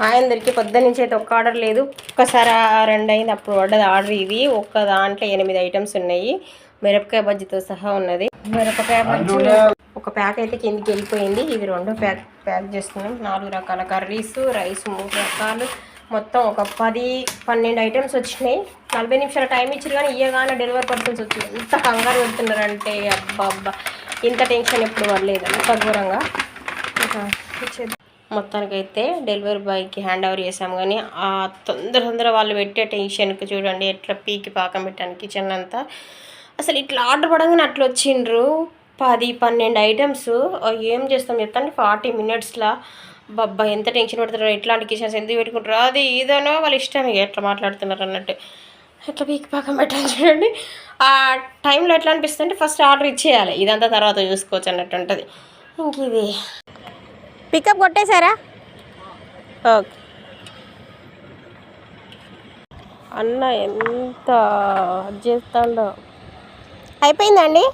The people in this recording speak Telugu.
హాయ్ అందరికీ పొద్దున్న నుంచి అయితే ఒక్క ఆర్డర్ లేదు. ఒక్కసారి రెండు అయింది అప్పుడు పడ్డది ఆర్డర్ ఇది ఒక్క దాంట్లో ఎనిమిది ఐటమ్స్ ఉన్నాయి. మిరపకాయ బజ్జీతో సహా ఉన్నది. మిరపకాయ బజ్జీ ఒక ప్యాక్ అయితే కిందికి వెళ్ళిపోయింది. ఇది రెండో ప్యాక్ ప్యాక్ చేస్తున్నాం. నాలుగు రకాల కర్రీస్ రైస్ మూడు రకాలు. మొత్తం ఒక పది పన్నెండు ఐటమ్స్ వచ్చినాయి. నలభై నిమిషాల టైం ఇచ్చారు కానీ ఇయ్యగానే డెలివరీ పర్సన్స్ వచ్చి ఎంత కంగారు పెడుతున్నారంటే అబ్బా అబ్బా ఇంత టెన్షన్ ఎప్పుడు పడలేదు అంత ఘోరంగా. ఇంకా. మొత్తానికైతే డెలివరీ బాయ్కి హ్యాండ్ ఓవర్ చేసాము కానీ ఆ తొందర తొందర వాళ్ళు పెట్టే టెన్షన్కి చూడండి ఎట్లా పీకి పాకం పెట్టాను కిచెన్ అంతా. అసలు ఇట్లా ఆర్డర్ పడంగానే అట్లా వచ్చిండ్రు. పది పన్నెండు ఐటమ్స్. ఏం చేస్తాం చెప్తాను ఫార్టీ మినిట్స్లో. బబ్బా ఎంత టెన్షన్ పడుతారో ఎట్లాంటి కిచెన్స్ ఎందుకు పెట్టుకుంటారో. అది ఇదనో వాళ్ళ ఇష్టం. ఇక ఎట్లా మాట్లాడుతున్నారు అన్నట్టు. ఎట్లా పీకి పాకం పెట్టాలి చూడండి. ఆ టైంలో ఎట్లా అనిపిస్తుంది అంటే ఫస్ట్ ఆర్డర్ ఇచ్చేయాలి. ఇదంతా తర్వాత చూసుకోవచ్చు అన్నట్టు ఉంటుంది. ఇంక ఇది. పికప్ కొట్టేశారా? ఓకే. అన్న ఎంత చేస్తాడో అయిపోయిందండి